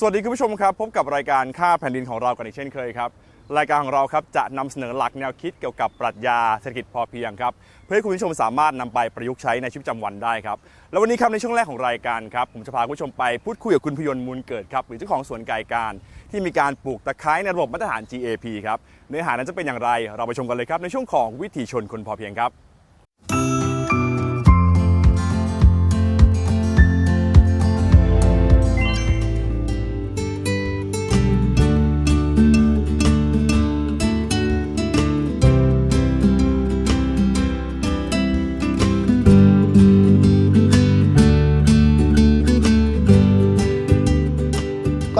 สวัสดีคุณผู้ชมครับ พบกับรายการค่าแผ่นดินของเรากันอีกเช่นเคยครับ รายการของเราครับจะนำเสนอหลักแนวคิดเกี่ยวกับปรัชญาเศรษฐกิจพอเพียงครับ เพื่อให้คุณผู้ชมสามารถนำไปประยุกต์ใช้ในชีวิตประจำวันได้ครับ แล้ววันนี้ครับในช่วงแรกของรายการครับผมจะพาคุณผู้ชมไปพูดคุยกับคุณพยนต์มูลเกิดครับหรือเจ้าของสวนไก่การ ที่มีการปลูกตะไคร้ในระบบมาตรฐาน GAP ครับเนื้อหานั้นจะเป็นอย่างไรเราไปชมกันเลยครับในช่วงของวิถีชนคนพอเพียงครับ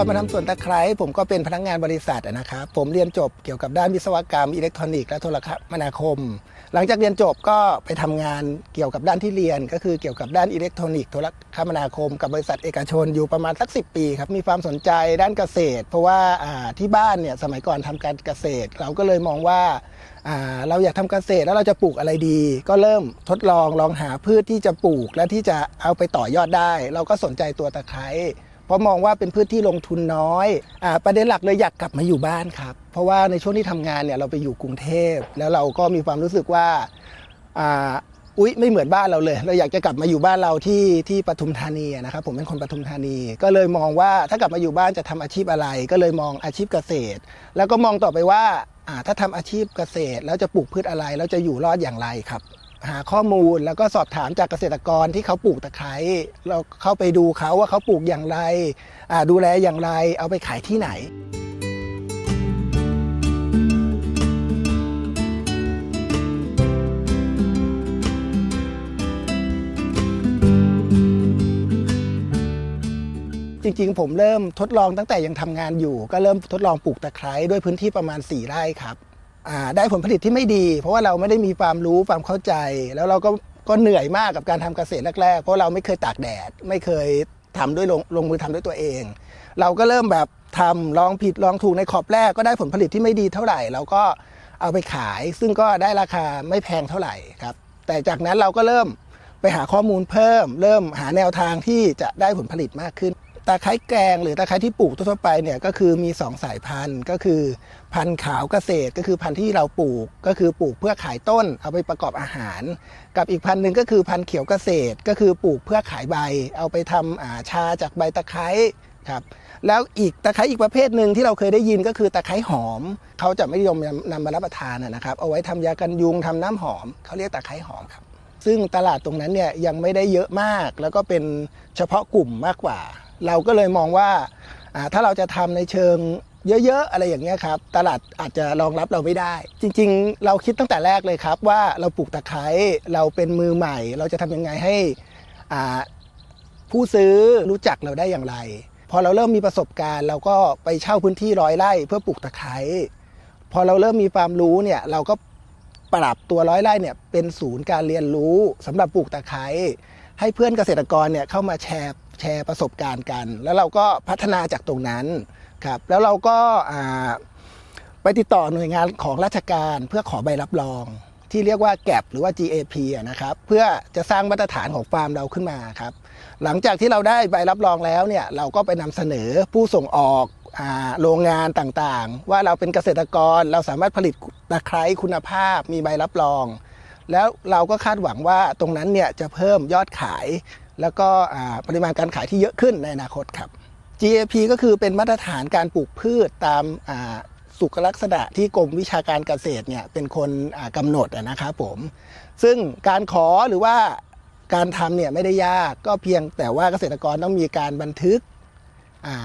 มาทำสวนตะไคร้ผมก็เป็นพนักงานบริษัทนะครับผมเรียนจบเกี่ยวกับด้านวิศวกรรมอิเล็กทรอนิกส์และโทรคมนาคม หลังจากเรียนจบก็ไปทำงานเกี่ยวกับด้านที่เรียน ก็คือเกี่ยวกับด้านอิเล็กทรอนิกส์โทรคมนาคม กับบริษัทเอกชนอยู่ประมาณสัก 10 ปีครับมีความสนใจด้านเกษตร เพราะว่าที่บ้านเนี่ยสมัยก่อนทำการเกษตร เราก็เลยมองว่าอ่าเราอยากทำเกษตรแล้วเราจะปลูกอะไรดี ก็เริ่มทดลองลองหาพืชที่จะปลูกและที่จะเอาไปต่อยอดได้ เราก็สนใจตัวตะไคร้ เพราะมองว่าเป็นพืชที่ลงทุนน้อยอาประเด็นหลักเลยอยากกลับมาอยู่บ้านครับ เพราะว่าในช่วงที่ทำงานเนี่ยเราไปอยู่กรุงเทพ แล้วเราก็มีความรู้สึกว่าอ่าอุ๊ยไม่เหมือนบ้านเราเลย เราอยากจะกลับมาอยู่บ้านเราที่ที่ปทุมธานีนะครับผมเป็นคนปทุมธานี ก็เลยมองว่าถ้ากลับมาอยู่บ้านจะทำอาชีพอะไร ก็เลยมองอาชีพเกษตร แล้วก็มองต่อไปว่าอ่าถ้าทำอาชีพเกษตร แล้วจะปลูกพืชอะไรแล้วจะอยู่รอดอย่างไรครับ หาข้อมูลแล้วก็สอบถามจากเกษตรกรที่เขาปลูกตะไคร้เราเข้าไปดูเขาว่าเขาปลูกอย่างไรดูแลอย่างไรเอาไปขายที่ไหนจริงๆ ผมเริ่มทดลองตั้งแต่ยังทำงานอยู่ ก็เริ่มทดลองปลูกตะไคร้ด้วยพื้นที่ประมาณ 4 ไร่ครับ ได้ผลผลิตที่ไม่ดี เพราะว่าเราไม่ได้มีความรู้ความเข้าใจ แล้วเราก็ก็เหนื่อยมากกับการทำเกษตรแรกๆ เพราะเราไม่เคยตากแดด ไม่เคยทำด้วยลงลงมือทำด้วยตัวเอง เราก็เริ่มแบบทำลองผิดลองถูกในขอบแรกก็ได้ผลผลิตที่ไม่ดีเท่าไหร่เราก็เอาไปขาย ซึ่งก็ได้ราคาไม่แพงเท่าไหร่ครับ แต่จากนั้นเราก็เริ่มไปหาข้อมูลเพิ่ม เริ่มหาแนวทางที่จะได้ผลผลิตมากขึ้น ตะไคร้แกงหรือตะไคร้ที่ปลูกทั่วไปเนี่ยก็คือมี 2 สายพันธุ์ ก็คือ พันธุ์ขาวเกษตรก็คือพันธุ์ที่เราปลูกก็คือปลูกเพื่อขายต้นเอาไปประกอบอาหาร กับอีกพันธุ์หนึ่งก็คือพันธุ์เขียวเกษตรก็คือปลูกเพื่อขายใบ เอาไปทำอาชาจากใบตะไคร้ครับแล้วอีกตะไคร้อีกประเภทหนึ่งที่เราเคยได้ยินก็คือตะไคร้หอม เขาจะไม่นิยมนำมารับประทานนะครับ เอาไว้ทำยากันยุงทำน้ำหอม เขาเรียกตะไคร้หอมครับ ซึ่งตลาดตรงนั้นเนี่ยยังไม่ได้เยอะมาก แล้วก็เป็นเฉพาะกลุ่มมากกว่า เราก็เลยมองว่าถ้าเราจะทำในเชิงเยอะๆ อะไรอย่างเงี้ยครับตลาดอาจจะรองรับเราไม่ได้ จริงๆ เราคิดตั้งแต่แรกเลยครับ ว่าเราปลูกตะไคร้เราเป็นมือใหม่ เราจะทำยังไงให้ผู้ซื้อรู้จักเราได้อย่างไร พอเราเริ่มมีประสบการณ์ เราก็ไปเช่าพื้นที่ร้อยไร่เพื่อปลูกตะไคร้พอเราเริ่มมีความรู้เนี่ยเราก็ปรับตัวร้อยไร่เนี่ยเป็นศูนย์การเรียนรู้สำหรับปลูกตะไคร้ให้เพื่อนเกษตรกรเนี่ยเข้ามาแชร์ แชร์ประสบการณ์กัน แล้วเราก็พัฒนาจากตรงนั้นครับ แล้วเราก็ไปติดต่อหน่วยงานของราชการเพื่อขอใบรับรอง ที่เรียกว่าแก p หรือว่า GAP นะครับ เพื่อจะสร้างมาตรฐานของฟาร์มเราขึ้นมาครับ หลังจากที่เราได้ใบรับรองแล้วเนี่ยเราก็ไปนำเสนอผู้ส่งออกอโรงงานต่างๆ ว่าเราเป็นเกษตรกรเราสามารถผลิตตะไคร้คุณภาพมีใบรับรอง แล้วเราก็คาดหวังว่าตรงนั้นเนี่ยจะเพิ่มยอดขาย แล้วก็ปริมาณการขายที่เยอะขึ้นในอนาคตครับ GAP ก็คือเป็นมาตรฐานการปลูกพืชตามสุขลักษณะที่กรมวิชาการเกษตรเนี่ยเป็นคนอ่ากำหนดนะครับผม ซึ่งการขอหรือว่าการทำเนี่ยไม่ได้ยากก็เพียงแต่ว่าเกษตรกรต้องมีการบันทึก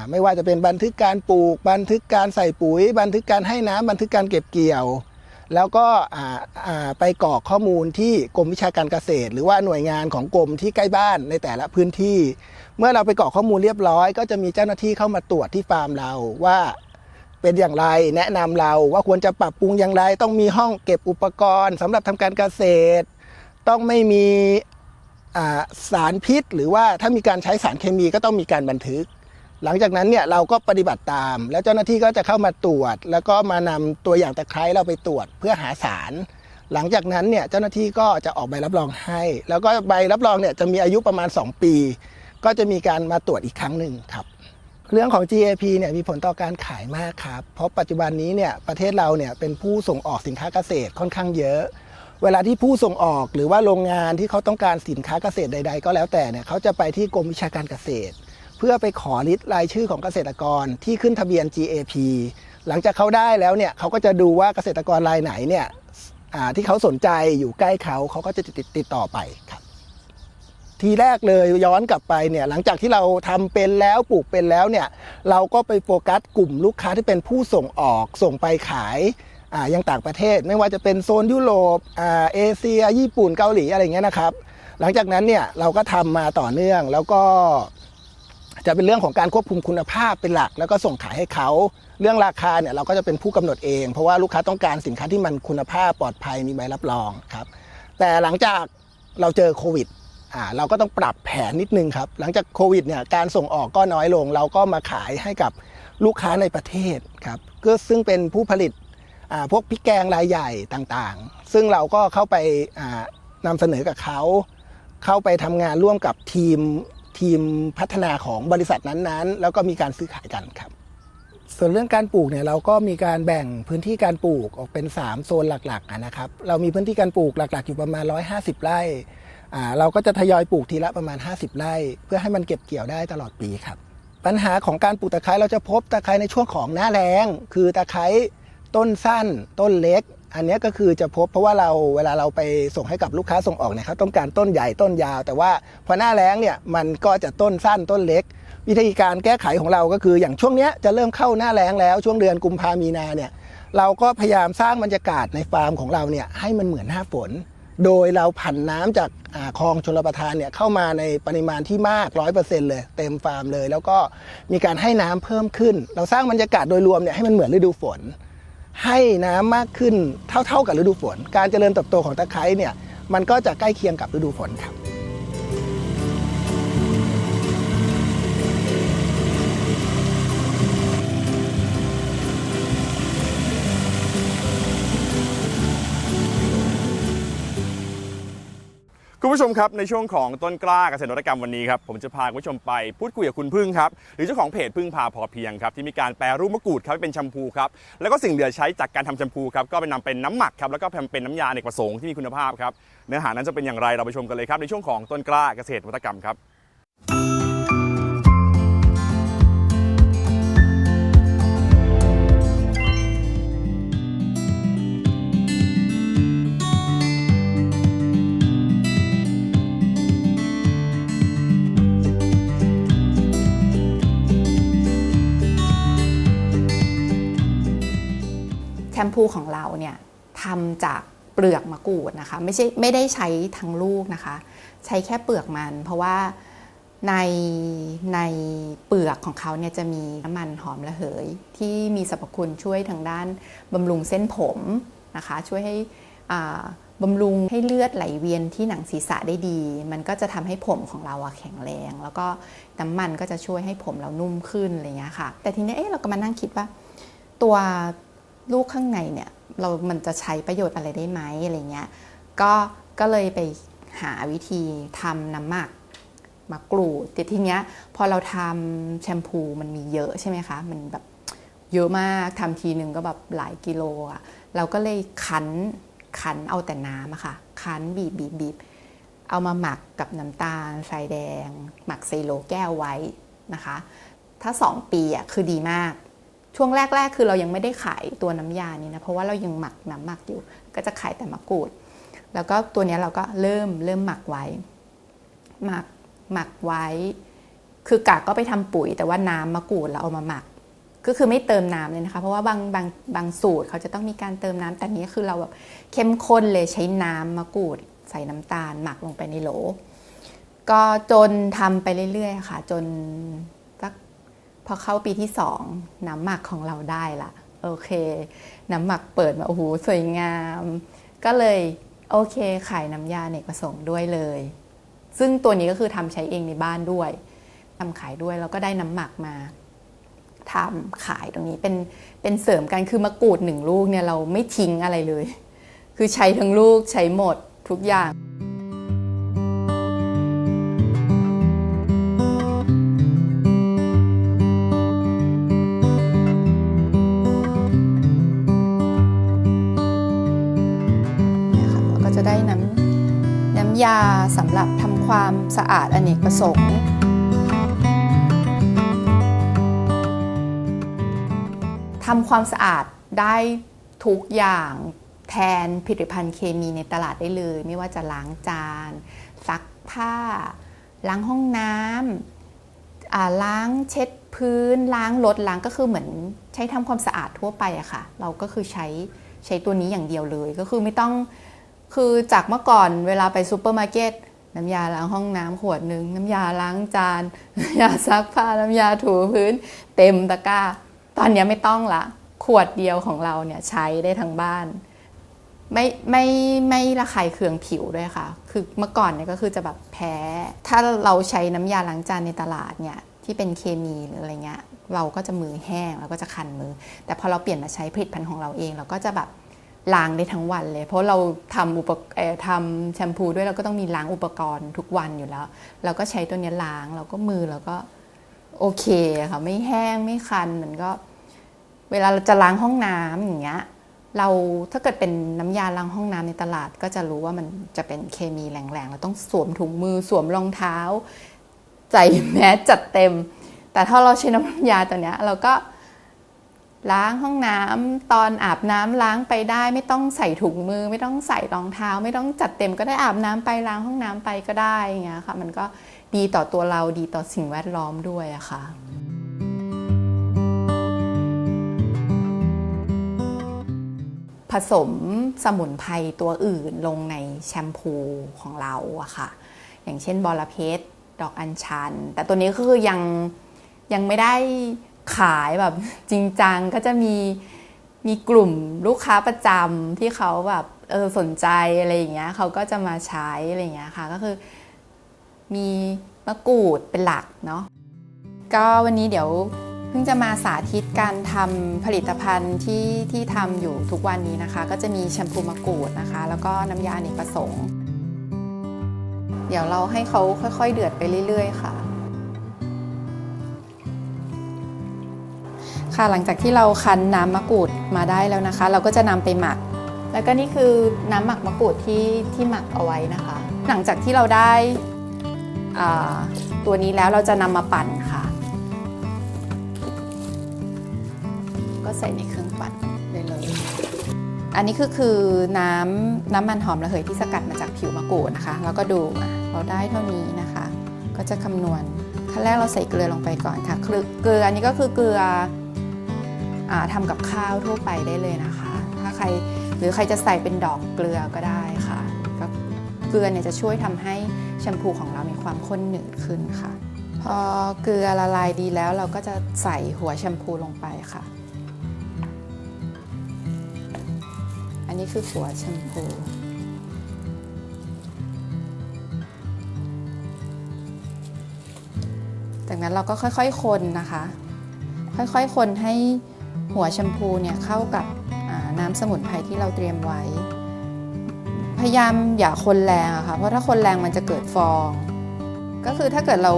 ไม่ว่าจะเป็นบันทึกการปลูก บันทึกการใส่ปุ๋ย บันทึกการให้น้ำบันทึกการเก็บเกี่ยว แล้วก็ไปกรอกข้อมูลที่กรมวิชาการเกษตร หรือว่าหน่วยงานของกรมที่ใกล้บ้านในแต่ละพื้นที่ เมื่อเราไปกรอกข้อมูลเรียบร้อย ก็จะมีเจ้าหน้าที่เข้ามาตรวจที่ฟาร์มเราว่าเป็นอย่างไรแนะนำเราว่าควรจะปรับปรุงอย่างไร ต้องมีห้องเก็บอุปกรณ์สำหรับทำการเกษตร ต้องไม่มีสารพิษ หรือว่าถ้ามีการใช้สารเคมีก็ต้องมีการบันทึก หลังจากนั้นเนี่ยเราก็ปฏิบัติตาม แล้วเจ้าหน้าที่ก็จะเข้ามาตรวจ แล้วก็มานำตัวอย่างตะไคร้เราไปตรวจเพื่อหาสาร หลังจากนั้นเนี่ยเจ้าหน้าที่ก็จะออกใบรับรองให้ แล้วก็ใบรับรองเนี่ยจะมีอายุประมาณ 2 ปี ก็จะมีการมาตรวจอีกครั้งหนึ่งครับ เรื่องของ GAP เนี่ยมีผลต่อการขายมากครับเพราะปัจจุบันนี้เนี่ยประเทศเราเนี่ยเป็นผู้ส่งออกสินค้าเกษตรค่อนข้างเยอะเวลาที่ผู้ส่งออกหรือว่าโรงงานที่เขาต้องการสินค้าเกษตรใด ๆ ก็แล้วแต่เนี่ยเขาจะไปที่กรมวิชาการเกษตร เพื่อไปขอลิสต์รายชื่อของเกษตรกรที่ขึ้นทะเบียน GAP หลังจากเขาได้แล้วเนี่ยเขาก็จะดูว่าเกษตรกรรายไหนเนี่ยที่เขาสนใจอยู่ใกล้เขาเขาก็จะติดติดต่อไปครับทีแรกเลยย้อนกลับไปเนี่ยหลังจากที่เราทำเป็นแล้วปลูกเป็นแล้วเนี่ยเราก็ไปโฟกัสกลุ่มลูกค้าที่เป็นผู้ส่งออกส่งไปขายยังต่างประเทศ ไม่ว่าจะเป็นโซนยุโรปเอเชีย ญี่ปุ่นเกาหลีอะไรเงี้ยนะครับ หลังจากนั้นเนี่ยเราก็ทำมาต่อเนื่องแล้วก็ จะเป็นเรื่องของการควบคุมคุณภาพเป็นหลัก แล้วก็ส่งขายให้เขา เรื่องราคาเนี่ยเราก็จะเป็นผู้กำหนดเอง เพราะว่าลูกค้าต้องการสินค้าที่มันคุณภาพปลอดภัยมีใบรับรองครับ แต่หลังจากเราเจอโควิดอ่าเราก็ต้องปรับแผนนิดนึงครับ หลังจากโควิดเนี่ยการส่งออกก็น้อยลง เราก็มาขายให้กับลูกค้าในประเทศครับก็ซึ่งเป็นผู้ผลิตอ่าพวกพริกแกงรายใหญ่ต่างๆ ซึ่งเราก็เข้าไปอ่านำเสนอกับเขา เข้าไปทำงานร่วมกับทีม ทีมพัฒนาของบริษัทนั้นๆ แล้วก็มีการซื้อขายกันครับ ส่วนเรื่องการปลูกเนี่ยเราก็มีการแบ่งพื้นที่การปลูกออกเป็น 3 โซนหลักๆนะครับ เรามีพื้นที่การปลูกหลัก ๆ อยู่ประมาณ 150 ไร่อ่าเราก็จะทยอยปลูกทีละประมาณ 50 ไร่ เพื่อให้มันเก็บเกี่ยวได้ตลอดปีครับ ปัญหาของการปลูกตะไคร้เราจะพบตะไคร้ในช่วงของหน้าแล้ง คือตะไคร้ต้นสั้น ต้นเล็ก อันนี้ก็คือจะพบเพราะว่าเราเวลาเราไปส่งให้กับลูกค้าส่งออกเนี่ยเขาต้องการต้นใหญ่ต้นยาว แต่ว่าพอหน้าแล้งเนี่ยมันก็จะต้นสั้นต้นเล็ก วิธีการแก้ไขของเราก็คืออย่างช่วงเนี้ยจะเริ่มเข้าหน้าแล้งแล้วช่วงเดือนกุมภามีนาเนี่ยเราก็พยายามสร้างบรรยากาศในฟาร์มของเราเนี่ยให้มันเหมือนหน้าฝน โดยเราผันน้ำจากาคลองชลประทานเนี่ยเข้ามาในปริมาณที่มาก100%เลย เต็มฟาร์มเลย แล้วก็มีการให้น้ำเพิ่มขึ้น เราสร้างบรรยากาศโดยรวมเนี่ยให้มันเหมือนฤดูฝน ให้น้ำมากขึ้นเท่าๆกับฤดูฝน การเจริญเติบโตของตะไคร้เนี่ยมันก็จะใกล้เคียงกับฤดูฝนครับ คุณผู้ชมครับในช่วงของต้นกล้าเกษตรนวัตกรรมวันนี้ครับผมจะพาคุณผู้ชมไปพูดคุยกับคุณพึ่งครับหรือเจ้าของเพจพึ่งพาพอเพียงครับที่มีการแปรรูปมะกรูดครับให้เป็นแชมพูครับแล้วก็สิ่งเหลือใช้จากการทำแชมพูครับก็ไปนำเป็นน้ำหมักครับแล้วก็เป็นน้ำยาอเนกประสงค์ที่มีคุณภาพครับเนื้อหานั้นจะเป็นอย่างไรเราไปชมกันเลยครับในช่วงของต้นกล้าเกษตรนวัตกรรมครับ มพูของเราเนี่ยทำจากเปลือกมะกรูดนะคะ ไม่ใช่ไม่ได้ใช้ทั้งลูกนะคะ ใช้แค่เปลือกมัน เพราะว่าในในเปลือกของเขาเนี่ยจะมีน้ำมันหอมระเหย ที่มีสรรพคุณช่วยทางด้านบำรุงเส้นผมนะคะ ช่วยให้อ่าบำรุงให้เลือดไหลเวียนที่หนังศีรษะได้ดี มันก็จะทำให้ผมของเราแข็งแรง แล้วก็น้ำมันก็จะช่วยให้ผมเรานุ่มขึ้นอะไรเงี้ยค่ะ แต่ทีนี้เอ๊ะเราก็มานั่งคิดว่า ตัว ลูกข้างในเนี่ยเรามันจะใช้ประโยชน์อะไรได้ไหมอะไรเงี้ยก็ก็เลยไปหาวิธีทำน้ำหมักมะกรูดแต่ทีเนี้ยพอเราทำแชมพูมันมีเยอะใช่ไหมคะ มันแบบเยอะมากทำทีหนึ่งก็แบบหลายกิโลอะเราก็เลยคั้นคั้นเอาแต่น้ำอะค่ะ คั้นบีบบีบบีบเอามาหมักกับน้ำตาลทรายแดง หมักใส่โลแก้วไว้นะคะ ถ้า 2 ปีอะคือดีมาก ช่วงแรกๆ คือเรายังไม่ได้ขายตัวน้ำยานี้นะเพราะว่าเรายังหมักน้ำหมักอยู่ ก็จะขายแต่มะกรูด แล้วก็ตัวนี้เราก็เริ่มเริ่มหมักไว้ หมักหมักไว้ คือกะก็ไปทำปุ๋ย แต่ว่าน้ำมะกรูดเราเอามาหมัก ก็คือไม่เติมน้ำเลยนะคะ เพราะว่าบางบางบางสูตรเขาจะต้องมีการเติมน้ำแต่นี้คือเราแบบเข้มข้นเลยใช้น้ำมะกรูด ใส่น้ำตาล หมักลงไปในโหล ก็จนทำไปเรื่อยๆค่ะ จน พอเข้าปีที่สองน้ำหมักของเราได้ละโอเค น้ำหมักเปิดมาโอ้โหสวยงาม ก็เลยโอเคขายน้ำยาเนกประสงค์ด้วยเลย ซึ่งตัวนี้ก็คือทำใช้เองในบ้านด้วยทำขายด้วยแล้วก็ได้น้ำหมักมาทำขายตรงนี้เป็นเป็นเสริมกันคือมะกรูดหนึ่งลูกเนี่ยเราไม่ทิ้งอะไรเลย คือใช้ทั้งลูกใช้หมดทุกอย่าง สำหรับทำความสะอาดอเนกประสงค์ ทำความสะอาดได้ทุกอย่างแทนผลิตภัณฑ์เคมีในตลาดได้เลย ไม่ว่าจะล้างจาน ซักผ้า ล้างห้องน้ำล้างเช็ดพื้น ล้างรถล้างก็คือเหมือนใช้ทำความสะอาดทั่วไปอะค่ะ เราก็คือใช้ใช้ตัวนี้อย่างเดียวเลยก็คือไม่ต้อง คือจากเมื่อก่อนเวลาไปซูเปอร์มาร์เก็ตน้ำยาล้างห้องน้ำขวดหนึ่งน้ำยาล้างจานน้ำยาซักผ้าน้ำยาถูพื้น เต็มตะกร้า ตอนนี้ไม่ต้องละ ขวดเดียวของเราเนี่ยใช้ได้ทั้งบ้าน ไม่ไม่ไม่ระคายเคืองผิวด้วยค่ะ คือเมื่อก่อนเนี่ยก็คือจะแบบแพ้ ถ้าเราใช้น้ำยาล้างจานในตลาดเนี่ยที่เป็นเคมีหรืออะไรเงี้ยเราก็จะมือแห้งแล้วก็จะคันมือ แต่พอเราเปลี่ยนมาใช้ผลิตภัณฑ์ของเราเอง เราก็จะแบบ ล้างได้ทั้งวันเลย เพราะเราทำอุปทำแชมพูด้วยเราก็ต้องมีล้างอุปกรณ์ทุกวันอยู่แล้ว เราก็ใช้ตัวนี้ล้างเราก็มือเราก็โอเคค่ะไม่แห้งไม่คันมันก็ เวลาเราจะล้างห้องน้ำอย่างเงี้ยเราถ้าเกิดเป็นน้ำยาล้างห้องน้ำในตลาด ก็จะรู้ว่ามันจะเป็นเคมีแรงๆเราต้องสวมถุงมือสวมรองเท้า ใส่แมสจัดเต็ม แต่ถ้าเราใช้น้ำยาตัวเนี้ย เราก็ ล้างห้องน้ำตอนอาบน้ำล้างไปได้ ไม่ต้องใส่ถุงมือ ไม่ต้องใส่รองเท้า ไม่ต้องจัดเต็มก็ได้อาบน้ำไปล้างห้องน้ำไปก็ได้อย่างเงี้ยค่ะ มันก็ดีต่อตัวเราดีต่อสิ่งแวดล้อมด้วยอะค่ะผสมสมุนไพรตัวอื่นลงในแชมพูของเราอะค่ะ อย่างเช่นบอระเพ็ดดอกอัญชัน แต่ตัวนี้ก็คือยังยังไม่ได้ ขายแบบจริงจังก็จะมีมีกลุ่มลูกค้าประจำที่เขาแบบเออสนใจอะไรอย่างเงี้ยเขาก็จะมาใช้อะไรอย่างเงี้ยค่ะก็คือมีมะกรูดเป็นหลักเนาะก็วันนี้เดี๋ยวเพิ่งจะมาสาธิตการทำผลิตภัณฑ์ที่ที่ทำอยู่ทุกวันนี้นะคะ ก็จะมีแชมพูมะกรูดนะคะ แล้วก็น้ำยาอเนกประสงค์ เดี๋ยวเราให้เขาค่อย ๆ เดือดไปเรื่อย ๆ ค่ะ ค่ะหลังจากที่เราคั้นน้ำมะกรูดมาได้แล้วนะคะ เราก็จะนำไปหมัก แล้วก็นี่คือน้ำหมักมะกรูดที่ที่หมักเอาไว้นะคะ หลังจากที่เราได้ตัวนี้แล้วเราจะนำมาปั่นค่ะ ก็ใส่ในเครื่องปั่นได้เลย อันนี้คือคือน้ำน้ำมันหอมระเหยที่สกัดมาจากผิวมะกรูดนะคะ แล้วก็ดูเราได้เท่านี้นะคะ ก็จะคำนวณขั้นแรกเราใส่เกลือลงไปก่อนค่ะ เกลือเกลืออันนี้ก็คือเกลือ ทำกับข้าวทั่วไปได้เลยนะคะ ถ้าใครหรือใครจะใส่เป็นดอกเกลือก็ได้ค่ะ ก็เกลือเนี่ยจะช่วยทำให้แชมพูของเรามีความข้นหนืดขึ้นค่ะ พอเกลือละลายดีแล้วเราก็จะใส่หัวแชมพูลงไปค่ะ อันนี้คือหัวแชมพูจากนั้นเราก็ค่อยๆ คนนะคะ ค่อยๆ คนให้ หัวแชมพูเนี่ยเข้ากับน้ำสมุนไพรที่เราเตรียมไว้ พยายามอย่าคนแรงอะค่ะเพราะถ้าคนแรงมันจะเกิดฟอง ก็คือถ้าเกิดเรา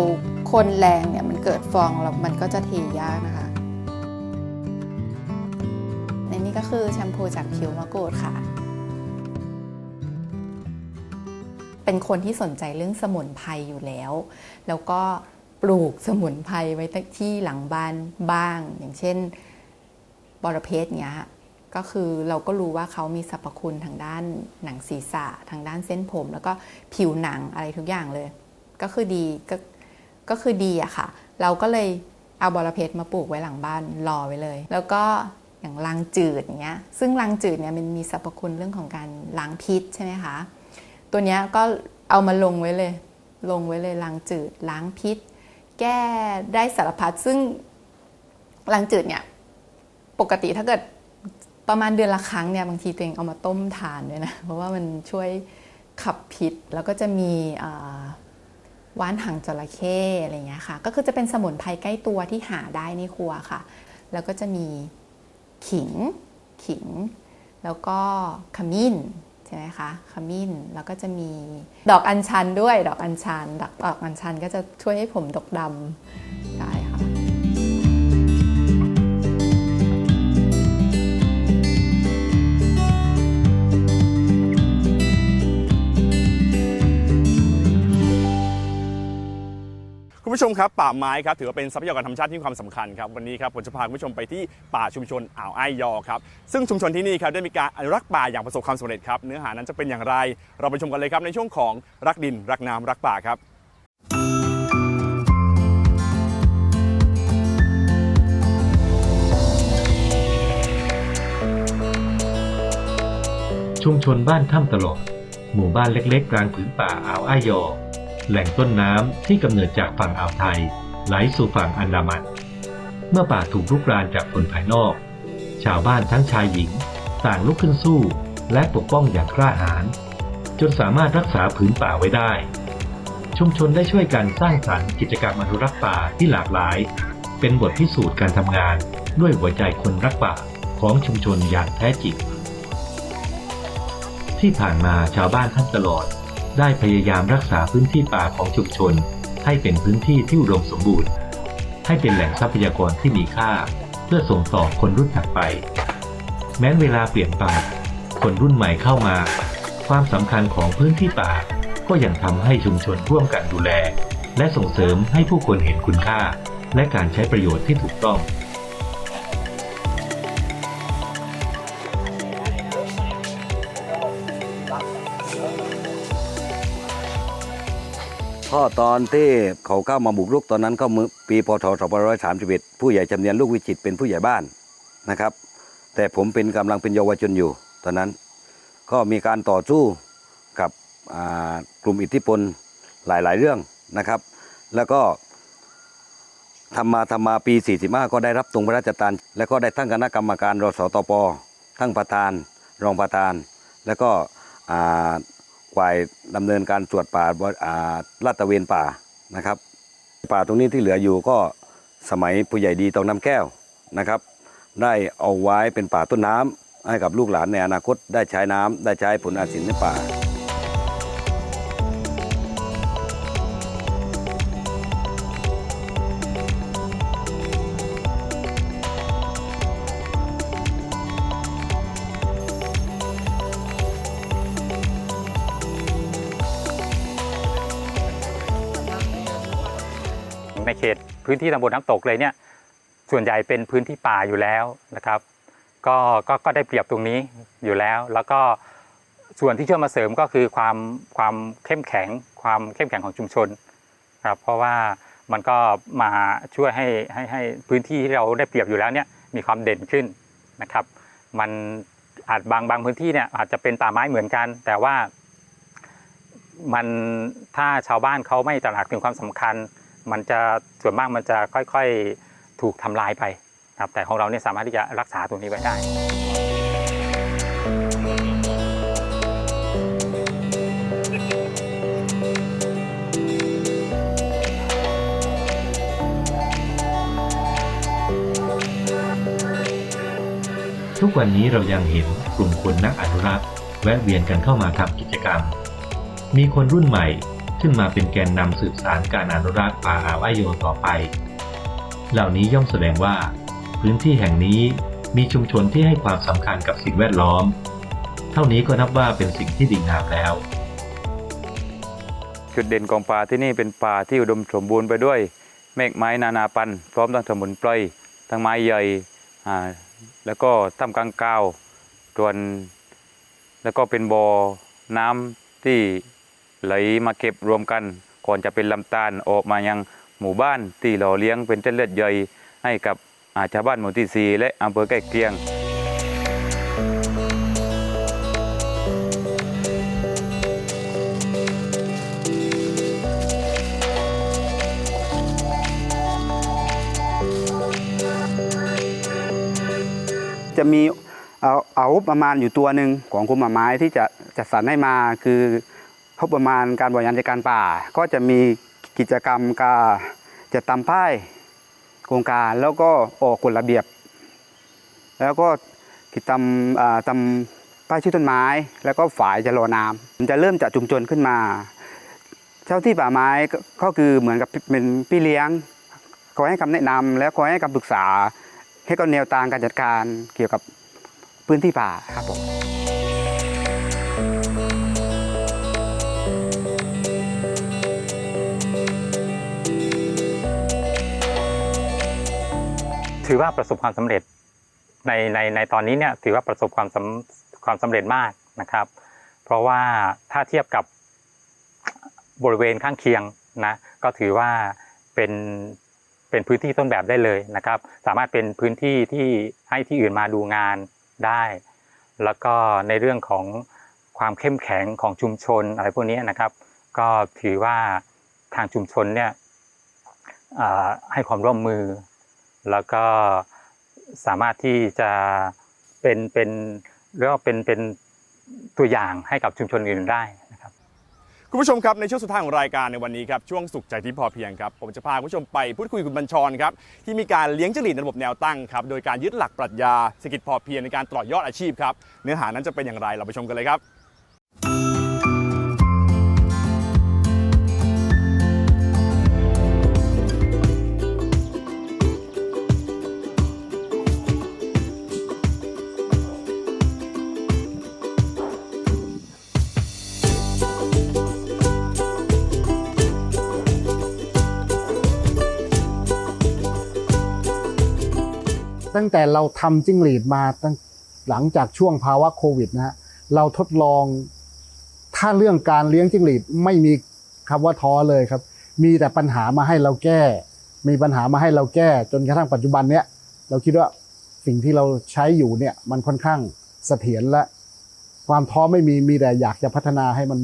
คนแรงเนี่ยมันเกิดฟองแล้วมันก็จะเทยากนะคะในนี้ก็คือแชมพูจากผิวมะกรูดค่ะ เป็นคนที่สนใจเรื่องสมุนไพรอยู่แล้ว แล้วก็ปลูกสมุนไพรไว้ที่หลังบ้านบ้าง อย่างเช่น บอระเพ็ดเนี้ยก็คือเราก็รู้ว่าเขามีสรรพคุณทางด้านหนังศีรษะทางด้านเส้นผม แล้วก็ผิวหนังอะไรทุกอย่างเลย ก็คือดีก็ก็คือดีอะค่ะ เราก็เลยเอาบอระเพ็ดมาปลูกไว้หลังบ้านรอไว้เลย แล้วก็อย่างลังจืดเงี้ยซึ่งลังจืดเนี่ยมันมีสรรพคุณเรื่องของการล้างพิษใช่ไหมคะตัวเนี้ยก็เอามาลงไว้เลย ลงไว้เลยล้างจืดล้างพิษ แก้ได้สารพัดซึ่งล้างจืดเนี่ย ปกติถ้าเกิดประมาณเดือนละครั้งเนี่ยบางทีตัวเองเอามาต้มทานด้วยนะ เพราะว่ามันช่วยขับพิษ แล้วก็จะมีว่านหางจระเข้อะไรอย่างเงี้ยค่ะ ก็คือจะเป็นสมุนไพรใกล้ตัวที่หาได้ในครัวค่ะ แล้วก็จะมีขิงขิง แล้วก็ขมิ้นใช่ไหมคะขมิ้นแล้วก็จะมีดอกอัญชันด้วยดอกอัญชันดอกดอกอัญชันก็จะช่วยให้ผมดกดำ ผู้ชมครับป่าไม้ครับถือว่าเป็นทรัพยากรธรรมชาติที่มีความสำคัญครับวันนี้ครับผมจะพาคุณผู้ชมไปที่ป่าชุมชนอ่าวไอยอครับซึ่งชุมชนที่นี่ครับได้มีการอนุรักษ์ป่าอย่างประสบความสำเร็จครับเนื้อหานั้นจะเป็นอย่างไร เราไปชมกันเลยครับในช่วงของรักดิน รักน้ำรักป่าครับชุมชนบ้านถ้ำตลอดหมู่บ้านเล็ก ๆ กลางผืนป่าอ่าวไอ้ยอ แหล่งต้นน้ำที่กำเนิดจากฝั่งอ่าวไทย ไหลสู่ฝั่งอันดามัน เมื่อป่าถูกรุกรานจากคนภายนอก ชาวบ้านทั้งชายหญิง ต่างลุกขึ้นสู้ และปกป้องอย่างกล้าหาญจนสามารถรักษาผืนป่าไว้ได้ ชุมชนได้ช่วยกันสร้างสรรค์กิจกรรมอนุรักษ์ป่าที่หลากหลาย เป็นบทพิสูจน์การทำงานด้วยหัวใจคนรักป่าของชุมชนอย่างแท้จริงที่ผ่านมาชาวบ้านท่านตลอด ได้พยายามรักษาพื้นที่ป่าของชุมชน ให้เป็นพื้นที่ที่อุดมสมบูรณ์ ให้เป็นแหล่งทรัพยากรที่มีค่า เพื่อส่งต่อคนรุ่นถัดไป แม้เวลาเปลี่ยนไปคนรุ่นใหม่เข้ามา ความสำคัญของพื้นที่ป่า ก็ยังทำให้ชุมชนร่วมกันดูแล และส่งเสริมให้ผู้คนเห็นคุณค่า และการใช้ประโยชน์ที่ถูกต้อง ก็ตอนที่เขาเข้ามาบุกรุกตอนนั้นก็มือปีพศ2531 ผู้ใหญ่จำเนียนลูกวิจิตเป็นผู้ใหญ่บ้านนะครับ แต่ผมเป็นกำลังเป็นเยาวชนอยู่ตอนนั้น ก็มีการต่อสู้กับกลุ่มอิทธิพลหลายๆ เรื่องนะครับ แล้วก็ทำมาทำมาปี 45 ก็ได้รับตรงพระราชทาน แล้วก็ได้ตั้งคณะกรรมการรสตปทั้งประธาน รองประธาน แล้วก็ ฝ่ายดำเนินการตรวจป่าลาดตระเวนป่านะครับ ป่าตรงนี้ที่เหลืออยู่ก็สมัยผู้ใหญ่ดีตองน้ำแก้วนะครับ ได้เอาไว้เป็นป่าต้นน้ำให้กับลูกหลานในอนาคตได้ใช้น้ำได้ใช้ผลอาศินในป่า พื้นที่ตำบลน้ำตกเลยเนี่ยส่วนใหญ่เป็นพื้นที่ป่าอยู่แล้วนะครับก็ก็ก็ได้เปรียบตรงนี้อยู่แล้ว แล้วก็ส่วนที่ช่วยมาเสริมก็คือความความเข้มแข็งความเข้มแข็งของชุมชนครับเพราะว่ามันก็มาช่วยให้ให้ให้พื้นที่ที่เราได้เปรียบอยู่แล้วเนี่ยมีความเด่นขึ้นนะครับ มันอาจบางบางพื้นที่เนี่ยอาจจะเป็นป่าไม้เหมือนกัน แต่ว่ามันถ้าชาวบ้านเขาไม่ตระหนักถึงความสำคัญ มันจะส่วนมากมันจะค่อยๆถูกทำลายไปครับแต่ของเราเนี่ยสามารถที่จะรักษาตรงนี้ไว้ได้ทุกวันนี้เรายังเห็นกลุ่มคนนักอนุรักษ์แวะเวียนกันเข้ามาทำกิจกรรม มีคนรุ่นใหม่ ขึ้นมาเป็นแกนนำสืบสารการอนุรักษ์ป่าอ่าวไอโยต่อไป เหล่านี้ย่อมแสดงว่า พื้นที่แห่งนี้มีชุมชนที่ให้ความสำคัญกับสิ่งแวดล้อม เท่านี้ก็นับว่าเป็นสิ่งที่ดีงามแล้ว จุดเด่นของป่าที่นี่เป็นป่าที่อุดมสมบูรณ์ไปด้วย เมฆไม้นานาพันธุ์พร้อมทั้งสมุนไพรทั้งไม้ใหญ่แล้วก็ถ้ำกลางกาวส่วนแล้วก็เป็นบ่อน้ำที่ ไหลมาเก็บรวมกัน ก่อนจะเป็นลำธารออกมายังหมู่บ้านที่หล่อเลี้ยงเป็นเส้นเลือดใหญ่ให้กับอาชาวบ้านหมู่ที่สี่และอำเภอใกล้เคียง จะมีเอาเอาประมาณอยู่ตัวหนึ่งของกรมป่าไม้ที่จะจัดสรรให้มาคือ เขาประมาณการบริหารจัดการป่า ก็จะมีกิจกรรมการจะทำป้ายโครงการแล้วก็ออกกฎระเบียบ แล้วก็กิจกรรมอ่าทำป้ายชื่อต้นไม้ แล้วก็ฝ่ายจะรอน้ำมันจะเริ่มจากชุมชนขึ้นมาเจ้าที่ป่าไม้ก็คือเหมือนกับเป็นพี่เลี้ยงคอยให้คำแนะนำและคอยให้คำปรึกษาให้ก็แนวทางการจัดการเกี่ยวกับพื้นที่ป่าครับผม ถือว่าประสบความสำเร็จในในในตอนนี้เนี่ยถือว่าประสบความสำความสำเร็จมากนะครับ เพราะว่าถ้าเทียบกับบริเวณข้างเคียงนะก็ถือว่าเป็นเป็นพื้นที่ต้นแบบได้เลยนะครับ สามารถเป็นพื้นที่ที่ให้ที่อื่นมาดูงานได้ แล้วก็ในเรื่องของความเข้มแข็งของชุมชนอะไรพวกนี้นะครับ ก็ถือว่าทางชุมชนเนี่ยให้ความร่วมมือ แล้วก็สามารถที่จะเป็นเป็นเรียกว่าเป็นเป็นตัวอย่างให้กับชุมชนอื่นได้นะครับคุณผู้ชมครับในช่วงสุดท้ายของรายการในวันนี้ครับช่วงสุขใจที่พอเพียงครับผมจะพาคุณผู้ชมไปพูดคุยกับคุณบัญชรครับที่มีการเลี้ยงจรีดในระบบแนวตั้งครับโดยการยึดหลักปรัชญาเศรษฐกิจพอเพียงในการต่อยอดอาชีพครับเนื้อหานั้นจะเป็นอย่างไรเราไปชมกันเลยครับ ตั้งแต่เราทำจิ้งหรีดมาตั้งหลังจากช่วงภาวะโควิดนะฮะเราทดลอง ถ้าเรื่องการเลี้ยงจิ้งหรีดไม่มีคำว่าท้อเลยครับ มีแต่ปัญหามาให้เราแก้ มีปัญหามาให้เราแก้ จนกระทั่งปัจจุบันเนี้ยเราคิดว่าสิ่งที่เราใช้อยู่เนี่ยมันค่อนข้างเสถียรและความท้อไม่มีมีแต่อยากจะพัฒนาให้มัน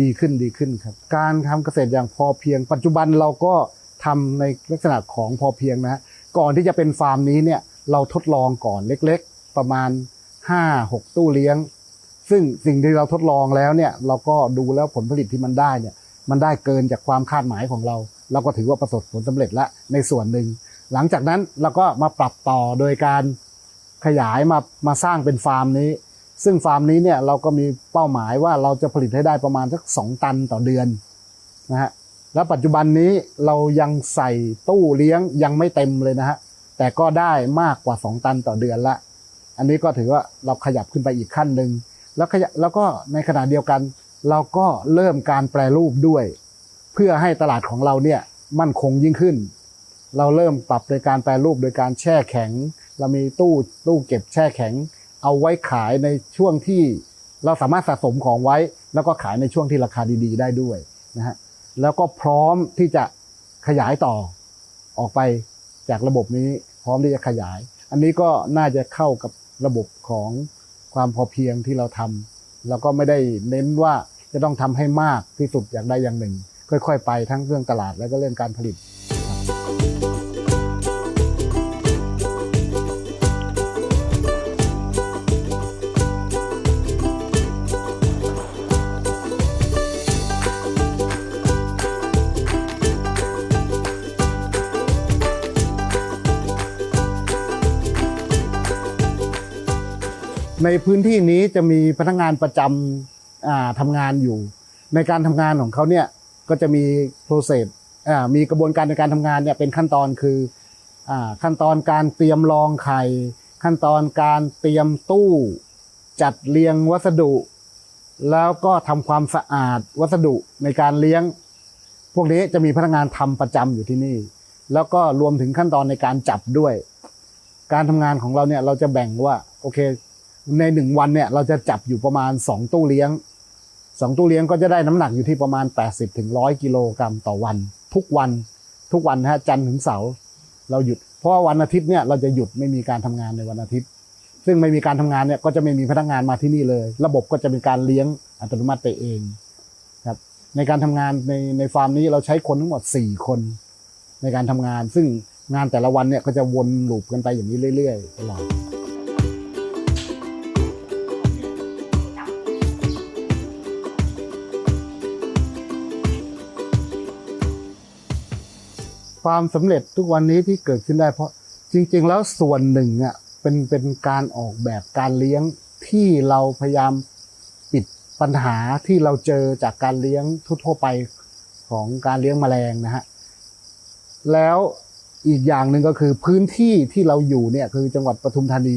ดีขึ้นดีขึ้นครับ การทำเกษตรอย่างพอเพียง ปัจจุบันเราก็ทำในลักษณะของพอเพียงนะฮะก่อนที่จะเป็นฟาร์มนี้เนี่ย เราทดลองก่อนเล็กๆ ประมาณ 5-6 ตู้เลี้ยง ซึ่งสิ่งที่เราทดลองแล้วเนี่ยเราก็ดูแล้วผลผลิตที่มันได้เนี่ยมันได้เกินจากความคาดหมายของเรา เราก็ถือว่าประสบผลสำเร็จล้วในส่วนหนึ่ง หลังจากนั้นเราก็มาปรับต่อโดยการขยายมามาสร้างเป็นฟาร์มนี้ ซึ่งฟาร์มนี้เนี่ยเราก็มีเป้าหมายว่าเราจะผลิตให้ได้ประมาณสักสองตันต่อเดือนนะฮะแล้วปัจจุบันนี้เรายังใส่ตู้เลี้ยงยังไม่เต็มเลยนะฮะ แต่ก็ได้มากกว่า 2 ตันต่อเดือนละ อันนี้ก็ถือว่าเราขยับขึ้นไปอีกขั้นหนึ่งแล้วขยะแล้วก็ในขณะเดียวกัน เราก็เริ่มการแปรรูปด้วย เพื่อให้ตลาดของเราเนี่ยมั่นคงยิ่งขึ้น เราเริ่มปรับโดยการแปรรูปโดยการแช่แข็ง เรามีตู้ตู้เก็บแช่แข็ง เอาไว้ขายในช่วงที่เราสามารถสะสมของไว้ แล้วก็ขายในช่วงที่ราคาดีๆ ได้ด้วยนะฮะแล้วก็พร้อมที่จะขยายต่อออกไป จากระบบนี้พร้อมที่จะขยาย อันนี้ก็น่าจะเข้ากับระบบของความพอเพียงที่เราทำแล้วก็ไม่ได้เน้นว่าจะต้องทำให้มากที่สุดอย่างใดอย่างหนึ่ง ค่อย ๆ ไปทั้งเรื่องตลาดแล้วก็เรื่องการผลิต ในพื้นที่นี้จะมีพนักงานประจำอ่าทำงานอยู่ ในการทำงานของเขาเนี่ยก็จะมีโปรเซสมีกระบวนการในการทำงานเนี่ยเป็นขั้นตอนคืออขั้นตอนการเตรียมรองไข่ ขั้นตอนการเตรียมตู้จัดเรียงวัสดุ แล้วก็ทำความสะอาดวัสดุในการเลี้ยง พวกนี้จะมีพนักงานทำประจำอยู่ที่นี่ แล้วก็รวมถึงขั้นตอนในการจับด้วย การทำงานของเราเนี่ยเราจะแบ่งว่าโอเค ในหนึ่งวันเนี่ยเราจะจับอยู่ประมาณ 2 ตู้เลี้ยง 2 ตู้เลี้ยงก็จะได้น้ำหนักอยู่ที่ประมาณ 80ถึง100กิโลกรัมต่อวัน ทุกวันทุกวันนะฮะจันทร์ถึงเสาร์เราหยุด เพราะว่าวันอาทิตย์เนี่ยเราจะหยุดไม่มีการทำงานในวันอาทิตย์ ซึ่งไม่มีการทำงานเนี่ยก็จะไม่มีพนักงานมาที่นี่เลย ระบบก็จะเป็นการเลี้ยงอัตโนมัติไปเองครับในการทำงานในในฟาร์มนี้เราใช้คนทั้งหมด 4 คนในการทำงาน ซึ่งงานแต่ละวันเนี่ยก็จะวนลูปกันไปอย่างนี้เรื่อยๆตลอด ความสำเร็จทุกวันนี้ที่เกิดขึ้นได้เพราะจริง ๆ แล้วส่วนหนึ่งอะเป็นเป็นการออกแบบการเลี้ยงที่เราพยายามปิดปัญหาที่เราเจอจากการเลี้ยงทั่วไปของการเลี้ยงแมลงนะฮะแล้วอีกอย่างหนึ่งก็คือพื้นที่ที่เราอยู่เนี่ยคือจังหวัดปทุมธานี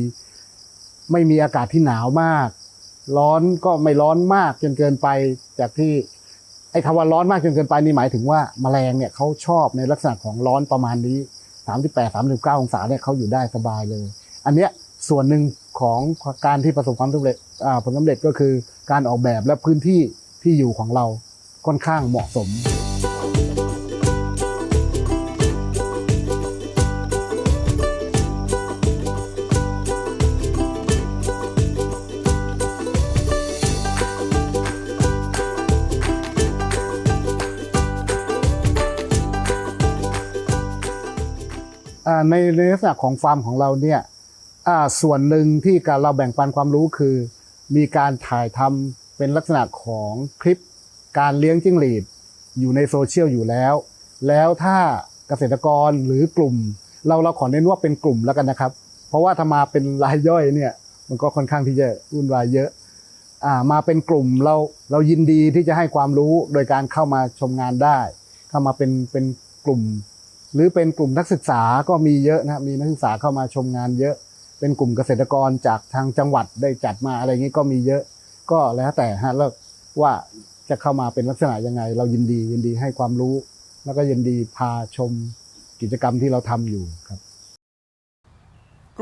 ไม่มีอากาศที่หนาวมาก ร้อนก็ไม่ร้อนมากจนเกินไปจากที่ ไอ้คำว่าร้อนมากจนเกินไปนี่หมายถึงว่าแมลงเนี่ยเขาชอบในลักษณะของร้อนประมาณนี้ 38 39 องศาเนี่ยเขาอยู่ได้สบายเลย อันเนี้ยส่วนหนึ่งของการที่ประสบความสำเร็จผลสำเร็จก็คือการออกแบบและพื้นที่ที่อยู่ของเราค่อนข้างเหมาะสม ในในลักษณะของฟาร์มของเราเนี่ยส่วนหนึ่งที่การเราแบ่งปันความรู้คือ มีการถ่ายทำเป็นลักษณะของคลิปการเลี้ยงจิ้งหรีดอยู่ในโซเชียลอยู่แล้ว แล้วถ้าเกษตรกรหรือกลุ่ม เราเราขอเน้นว่าเป็นกลุ่มแล้วกันนะครับ เพราะว่าถ้ามาเป็นรายย่อยเนี่ยมันก็ค่อนข้างที่จะวุ่นวายเยอะอ่ามาเป็นกลุ่มเราเรายินดีที่จะให้ความรู้โดยการเข้ามาชมงานได้ เข้ามาเป็นเป็นกลุ่ม หรือเป็นกลุ่มนักศึกษาก็มีเยอะนะครับมีนักศึกษาเข้ามาชมงานเยอะ เป็นกลุ่มเกษตรกรจากทางจังหวัดได้จัดมาอะไรอย่างนี้ก็มีเยอะ ก็แล้วแต่ฮะเลิกว่าจะเข้ามาเป็นลักษณะยังไง เรายินดียินดีให้ความรู้ แล้วก็ยินดีพาชมกิจกรรมที่เราทำอยู่ครับ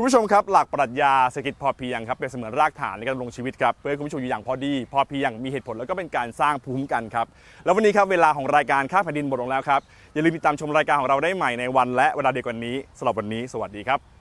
คุณผู้ชมครับ หลักปรัชญาเศรษฐกิจพอเพียงครับเป็นเสมือนรากฐานในการดำรงชีวิตครับเพื่อให้คุณผู้ชมอยู่อย่างพอดี พอเพียงมีเหตุผลแล้วก็เป็นการสร้างภูมิคุ้มกันครับแล้ววันนี้ครับเวลาของรายการค่าแผ่นดินหมดลงแล้วครับอย่าลืมติดตามชมรายการของเราได้ใหม่ในวันและเวลาเดียวกันนี้สำหรับวันนี้ สวัสดีครับ